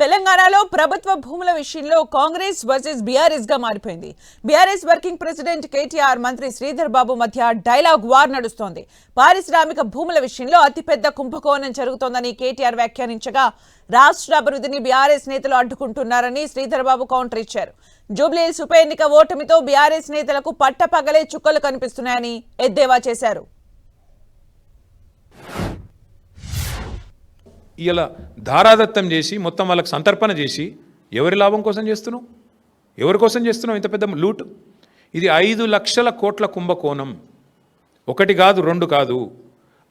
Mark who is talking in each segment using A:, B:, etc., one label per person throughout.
A: తెలంగాణలో ప్రభుత్వ భూముల విషయంలో కాంగ్రెస్ వర్సెస్ బీఆర్ఎస్గా మారిపోయింది. బీఆర్ఎస్ వర్కింగ్ ప్రెసిడెంట్ కేటీఆర్ మంత్రి శ్రీధర్ బాబు మధ్య డైలాగ్ వార్ నడుస్తోంది. పారిశ్రామిక భూముల విషయంలో అతిపెద్ద కుంభకోణం జరుగుతోందని కేటీఆర్ వ్యాఖ్యానించగా రాష్ట్ర అభివృద్ధిని బీఆర్ఎస్ నేతలు అడ్డుకుంటున్నారని శ్రీధర్ బాబు కౌంటర్ ఇచ్చారు. జూబ్లీహిల్స్ ఉప ఎన్నిక ఓటమితో బీఆర్ఎస్ నేతలకు పట్టపగలే చుక్కలు కనిపిస్తున్నాయని ఎద్దేవా చేశారు.
B: ఇలా ధారాదత్తం చేసి మొత్తం వాళ్ళకి సంతర్పణ చేసి ఎవరి లాభం కోసం చేస్తున్నావు? ఎవరి కోసం చేస్తున్నావు ఇంత పెద్ద లూట్? ఇది ఐదు లక్షల కోట్ల కుంభకోణం. ఒకటి కాదు రెండు కాదు.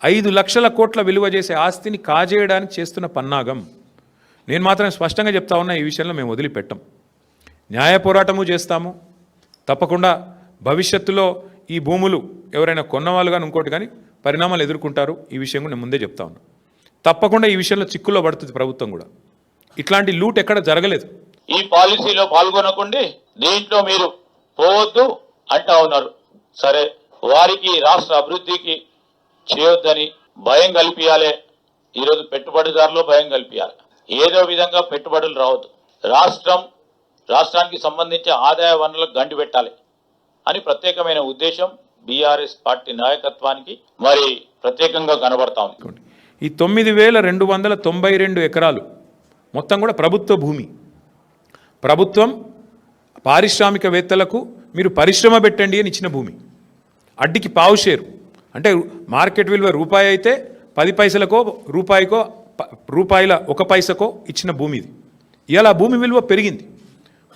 B: ఐదు లక్షల కోట్ల విలువ చేసే ఆస్తిని కాజేయడానికి చేస్తున్న పన్నాగం. నేను మాత్రం స్పష్టంగా చెప్తా ఉన్నా ఈ విషయంలో మేము వదిలిపెట్టం. న్యాయ పోరాటము చేస్తాము. తప్పకుండా భవిష్యత్తులో ఈ భూములు ఎవరైనా కొన్నవాళ్ళు కానీ ఇంకోటి కానీ పరిణామాలు ఎదుర్కొంటారు. ఈ విషయం కూడా నేను ముందే చెప్తా ఉన్నాను తప్పకుండా ఈ విషయంలో చిక్కుల్లో పడుతుంది ప్రభుత్వం కూడా. ఇట్లాంటి లూట్ ఎక్కడ జరగలేదు.
C: ఈ పాలసీలో పాల్గొనకుండి దీంట్లో మీరు పోవద్దు అంటా ఉన్నారు. సరే వారికి రాష్ట్ర అభివృద్ధికి చేయొద్దని భయం కల్పించాలి ఈరోజు పెట్టుబడిదారులు భయం కల్పించాలి ఏదో విధంగా పెట్టుబడులు రావద్దు. రాష్ట్రం రాష్ట్రానికి సంబంధించి ఆదాయ వనరులకు గండి పెట్టాలి అని ప్రత్యేకమైన ఉద్దేశం బీఆర్ఎస్ పార్టీ నాయకత్వానికి మరి ప్రత్యేకంగా కనబడతా ఉంది.
B: ఈ తొమ్మిది వేల రెండు వందల తొంభై రెండు ఎకరాలు మొత్తం కూడా ప్రభుత్వ భూమి. ప్రభుత్వం పారిశ్రామికవేత్తలకు మీరు పరిశ్రమ పెట్టండి అని ఇచ్చిన భూమి. అడ్డికి పావు షేరు. అంటే మార్కెట్ విలువ రూపాయి అయితే పది పైసలకో రూపాయికో ప- రూపాయల ఒక పైసకో ఇచ్చిన భూమి ఇది. ఇవాళ భూమి విలువ పెరిగింది.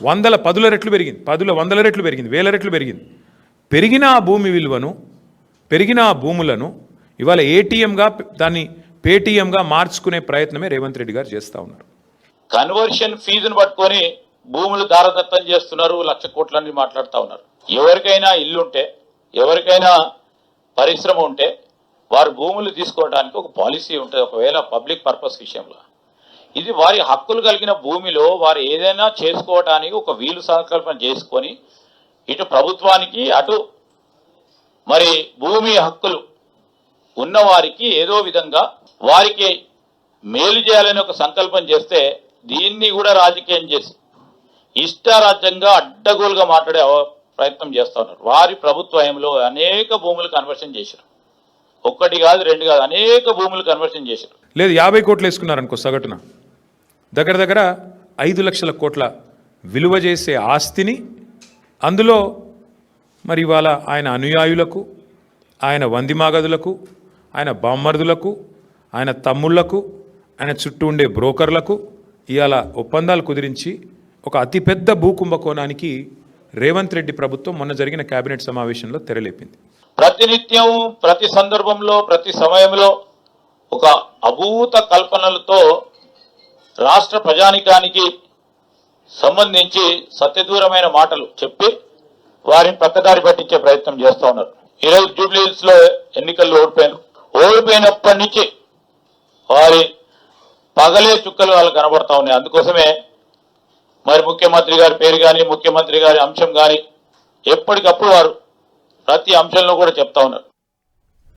B: వందల పదుల రెట్లు పెరిగింది. పదుల వందల రెట్లు పెరిగింది. వేల రెట్లు పెరిగింది. పెరిగిన ఆ భూమి విలువను పెరిగిన ఆ భూములను ఇవాళ ఏటీఎంగా దాన్ని పేటీఎంగా మార్చుకునే ప్రయత్నమే రేవంత్ రెడ్డి గారు చేస్తూ ఉన్నారు.
C: కన్వర్షన్ ఫీజును పట్టుకొని భూములు దారదత్తం చేస్తున్నారు లక్ష కోట్లని మాట్లాడుతూ ఉన్నారు. ఎవరికైనా ఇల్లు ఉంటే ఎవరికైనా పరిశ్రమ ఉంటే వారు భూములు తీసుకోవడానికి ఒక పాలసీ ఉంటుంది ఒకవేళ పబ్లిక్ పర్పస్ విషయంలో. ఇది వారి హక్కులు కలిగిన భూమిలో వారు ఏదైనా చేసుకోవడానికి ఒక వీలు సంకల్పన చేసుకొని ఇటు ప్రభుత్వానికి అటు మరి భూమి హక్కులు ఉన్నవారికి ఏదో విధంగా వారికి మేలు చేయాలని ఒక సంకల్పం చేస్తే దీన్ని కూడా రాజకీయం చేసి ఇష్టారాజ్యంగా అడ్డగోలుగా మాట్లాడే అవ- ప్రయత్నం చేస్తా ఉన్నారు. వారి ప్రభుత్వంలో అనేక భూములు కన్వర్షన్ చేశారు. ఒక్కటి కాదు రెండు కాదు అనేక భూములు కన్వర్షన్ చేశారు.
B: లేదు యాభై కోట్లు వేసుకున్నారనుకో సగటున. దగ్గర దగ్గర ఐదు లక్షల కోట్ల విలువ చేసే ఆస్తిని అందులో మరి ఇవాళ ఆయన అనుయాయులకు ఆయన వందిమాగదులకు ఆయన బామ్మర్దులకు ఆయన తమ్ముళ్ళకు ఆయన చుట్టూ ఉండే బ్రోకర్లకు ఇవాళ ఒప్పందాలు కుదిరించి ఒక అతిపెద్ద భూకుంభకోణానికి రేవంత్ రెడ్డి ప్రభుత్వం మొన్న జరిగిన కేబినెట్ సమావేశంలో తెరలేపింది.
C: ప్రతినిత్యం ప్రతి సందర్భంలో ప్రతి సమయంలో ఒక అభూత కల్పనలతో రాష్ట్ర ప్రజానికానికి సంబంధించి సత్యదూరమైన మాటలు చెప్పి వారిని పక్కదారి పట్టించే ప్రయత్నం చేస్తూ ఉన్నారు. ఈరోజు జూబ్లీహిల్స్లో ఎన్నికల్లో ఓడిపోయాను ఓడిపోయినప్పటి నుంచి వారి పగలే చుక్కలు వాళ్ళు కనబడతా ఉన్నాయి. అందుకోసమే మరి ముఖ్యమంత్రి గారి పేరు కానీ ముఖ్యమంత్రి గారి అంశం కానీ ఎప్పటికప్పుడు వారు ప్రతి అంశంలో కూడా చెప్తా ఉన్నారు.